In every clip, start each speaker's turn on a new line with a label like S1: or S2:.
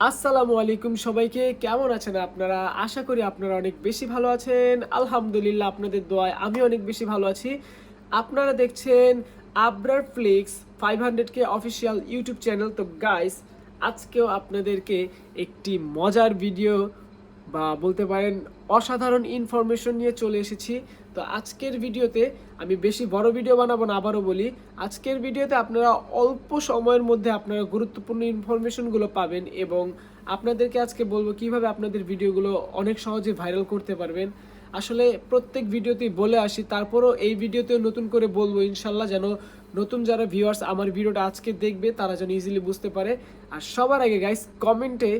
S1: আসসালামু আলাইকুম সবাইকে, কেমন আছেন আপনারা? আশা করি আপনারা অনেক বেশি ভালো আছেন। আলহামদুলিল্লাহ আপনাদের দোয়ায় আমি অনেক বেশি ভালো আছি। আপনারা দেখছেন আব্রার ফ্লিক্স ফাইভ হান্ড্রেড কে অফিসিয়াল ইউটিউব চ্যানেল। তো গাইস আজকেও আপনাদেরকে একটি মজার ভিডিও বা বলতে পারেন অসাধারণ ইনফরমেশন নিয়ে চলে এসেছি। তো আজকের ভিডিওতে আমি বেশি বড় ভিডিও বানাবো না, আবারও বলি, আজকের ভিডিওতে আপনারা অল্প সময়ের মধ্যে আপনারা গুরুত্বপূর্ণ ইনফরমেশনগুলো পাবেন এবং আপনাদেরকে আজকে বলব কীভাবে আপনাদের ভিডিওগুলো অনেক সহজে ভাইরাল করতে পারবেন। আসলে প্রত্যেক ভিডিওতেই বলে আসি, তারপরও এই ভিডিওতেও নতুন করে বলব ইনশাল্লাহ যেন নতুন যারা ভিউয়ার্স আমার ভিডিওটা আজকে দেখবে, তারা যেন ইজিলি বুঝতে পারে। আর সবার আগে গাইস কমেন্টে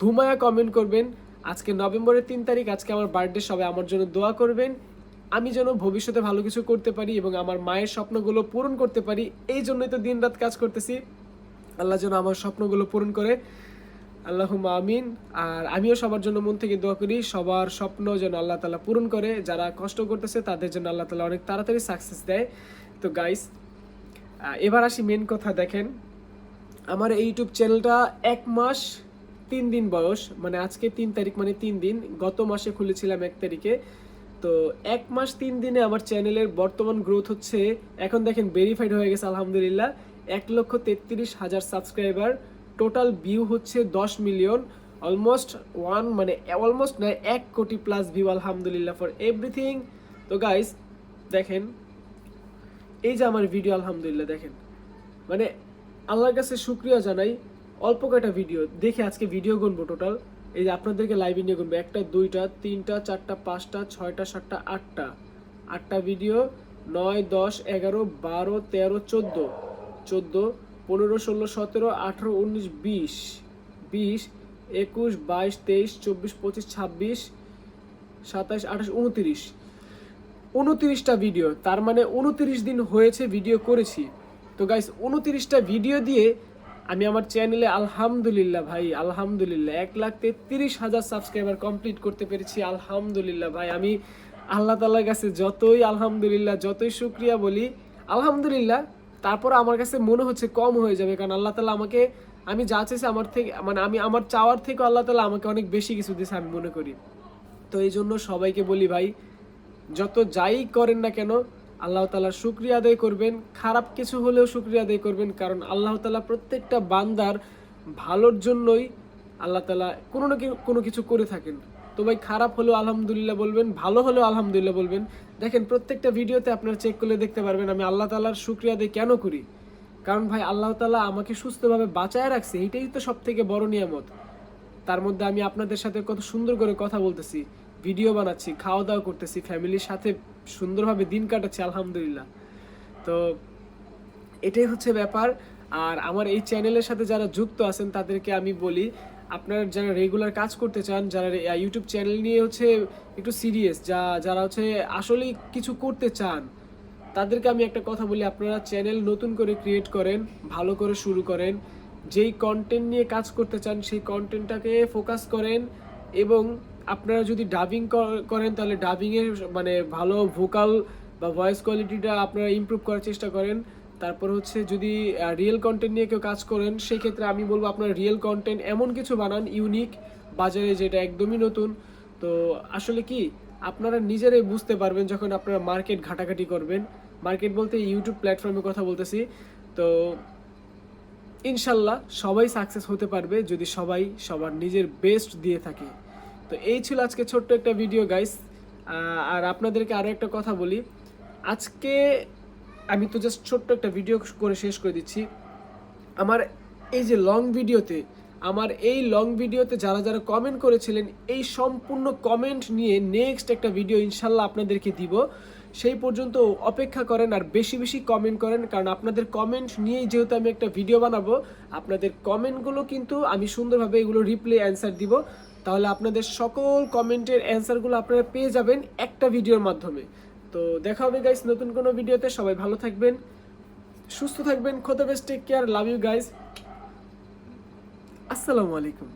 S1: ধুমায়া কমেন্ট করবেন। আজকে নভেম্বরের তিন তারিখ, আজকে আমার বার্থডে সবাই আমার জন্য দোয়া করবেন। আমি যেন ভবিষ্যতে ভালো কিছু করতে পারি এবং আমার মায়ের স্বপ্নগুলো পূরণ করতে পারি, এই জন্যই তো দিন রাত কাজ করতেছি। আল্লাহ যেন আমার স্বপ্নগুলো পূরণ করে। আল্লাহ আমিন। আর আমিও সবার জন্য মন থেকে দোয়া করি, সবার স্বপ্ন যেন আল্লাহ তালা পূরণ করে। যারা কষ্ট করতেছে, তাদের জন্য আল্লাহ তালা অনেক তাড়াতাড়ি সাকসেস দেয়। তো গাইস এবার আসি মেন কথা দেখেন। আমার এই ইউটিউব চ্যানেলটা এক মাস তিন দিন বয়স মানে আজকে তিন তারিখ মানে তিন দিন। গত মাসে খুলেছিলাম এক তারিখে। তো এক মাস তিন দিনে আমার চ্যানেলের বর্তমান গ্রোথ হচ্ছে, এখন দেখেন ভেরিফাইড হয়ে গেছে, আলহামদুলিল্লাহ। এক লক্ষ তেত্রিশ হাজার সাবস্ক্রাইবার টোটাল ভিউ হচ্ছে দশ মিলিয়ন অলমোস্ট ওয়ান মানে অলমোস্ট নয়, এক কোটি প্লাস ভিউ আলহামদুলিল্লাহ ফর এভরিথিং তো গাইস দেখেন, এই যে আমার ভিডিও আলহামদুলিল্লাহ, দেখেন। মানে আল্লাহর কাছে শুক্রিয়া জানাই অল্প কয়টা ভিডিও দেখে আজকে ভিডিও গুনবো টোটাল এই যে আপনাদেরকে লাইভ নিয়ে গুনবো, একটা, দুইটা, তিনটা, চারটা, পাঁচটা, ছয়টা, সাতটা, আটটা। আটটা ভিডিও নয়, দশ, এগারো, বারো, তেরো, চোদ্দ। চোদ্দ, পনেরো, ষোলো, সতেরো, আঠেরো, উনিশ, বিশ। বিশ, একুশ, বাইশ, তেইশ, চব্বিশ, পঁচিশ, ছাব্বিশ সাতাশ আঠাশ, উনত্রিশ। উনত্রিশটা ভিডিও তার মানে উনত্রিশ দিন হয়েছে ভিডিও করেছি। তো গাইস উনত্রিশটা ভিডিও দিয়ে আমি আমার চ্যানেলে আলহামদুলিল্লাহ ভাই, আলহামদুলিল্লাহ। এক লাখ তেত্রিশ হাজার সাবস্ক্রাইবার কমপ্লিট করতে পেরেছি, আলহামদুলিল্লাহ ভাই। আমি আল্লাহ তালার কাছে যতই আলহামদুলিল্লাহ, যতই শুক্রিয়া বলি, আলহামদুলিল্লাহ, তারপর আমার কাছে মনে হচ্ছে কম হয়ে যাবে। কারণ আল্লাহ তালা আমাকে, আমি যা চেয়েছি আমার থেকে মানে আমি আমার চাওয়ার থেকে আল্লাহ তালা আমাকে অনেক বেশি কিছু দিয়েছে আমি মনে করি। তো এই জন্য সবাইকে বলি ভাই, যত যাই করেন না কেন আল্লাহ তালার শুক্রিয়া আদায় করবেন। খারাপ কিছু হলেও শুক্রিয়া আদায় করবেন, কারণ আল্লাহ তালা প্রত্যেকটা বান্দার ভালোর জন্যই আল্লাহ তালা কোনো না কোনো কিছু করে থাকেন। তো ভাই, খারাপ হলেও আলহামদুলিল্লাহ বলবেন, ভালো হলেও আলহামদুলিল্লাহ বলবেন। দেখেন, প্রত্যেকটা ভিডিওতে আপনারা চেক করলে দেখতে পারবেন, আমি আল্লাহ তালার শুক্রিয়া আদায় কেন করি? কারণ ভাই, আল্লাহ তালা আমাকে সুস্থভাবে বাঁচায় রাখছে এটাই তো সব থেকে বড় নিয়ামত। তার মধ্যে আমি আপনাদের সাথে কত সুন্দর করে কথা বলতেছি, ভিডিও বানাচ্ছি খাওয়া দাওয়া করতেছি ফ্যামিলির সাথে সুন্দরভাবে দিন কাটাচ্ছি, আলহামদুলিল্লাহ। তো এটাই হচ্ছে ব্যাপার। আর আমার এই চ্যানেলের সাথে যারা যুক্ত আছেন, তাদেরকে আমি বলি, আপনার যারা রেগুলার কাজ করতে চান, যারা ইউটিউব চ্যানেল নিয়ে হচ্ছে একটু সিরিয়াস যা, যারা হচ্ছে আসলেই কিছু করতে চান, তাদেরকে আমি একটা কথা বলি, আপনারা চ্যানেল নতুন করে ক্রিয়েট করেন, ভালো করে শুরু করেন, যেই কন্টেন্ট নিয়ে কাজ করতে চান, সেই কন্টেন্টটাকে ফোকাস করেন এবং আপনারা যদি ডাবিং করেন, তাহলে ডাবিংয়ের মানে ভালো ভোকাল বা ভয়েস কোয়ালিটিটা আপনারা ইমপ্রুভ করার চেষ্টা করেন। তারপর হচ্ছে যদি রিয়েল কন্টেন্ট নিয়ে কেউ কাজ করেন সেই ক্ষেত্রে আমি বলব আপনারা রিয়েল কন্টেন্ট এমন কিছু বানান ইউনিক বাজারে যেটা একদমই নতুন। তো আসলে কি, আপনারা নিজেরাই বুঝতে পারবেন যখন আপনারা মার্কেট ঘাটাঘাটি করবেন। মার্কেট বলতে ইউটিউব প্ল্যাটফর্মে কথা বলতেছি। তো ইনশাল্লাহ সবাই সাকসেস হতে পারবে যদি সবাই সবার নিজের বেস্ট দিয়ে থাকে। তো এই ছিল আজকে ছোট্ট একটা ভিডিও গাইস আর আপনাদেরকে আরও একটা কথা বলি। আজকে আমি তো জাস্ট ছোট্ট একটা ভিডিও করে শেষ করে দিচ্ছি। আমার এই যে লং ভিডিওতে আমার এই লং ভিডিওতে যারা যারা কমেন্ট করেছিলেন, এই সম্পূর্ণ কমেন্ট নিয়ে নেক্সট একটা ভিডিও ইনশাল্লাহ আপনাদেরকে দিব। সেই পর্যন্ত অপেক্ষা করেন আর বেশি বেশি কমেন্ট করেন, কারণ আপনাদের কমেন্ট নিয়েই যেহেতু আমি একটা ভিডিও বানাবো, আপনাদের কমেন্টগুলো কিন্তু আমি সুন্দরভাবে এগুলো রিপ্লে অ্যান্সার দিব। তাহলে আপনাদের সকল কমেন্টের অ্যান্সারগুলো আপনারা পেয়ে যাবেন একটা ভিডিওর মাধ্যমে। তো দেখা হবে গাইস নতুন কোনো ভিডিওতে সবাই ভালো থাকবেন, সুস্থ থাকবেন খোদা best take care love you guys আসসালামু আলাইকুম।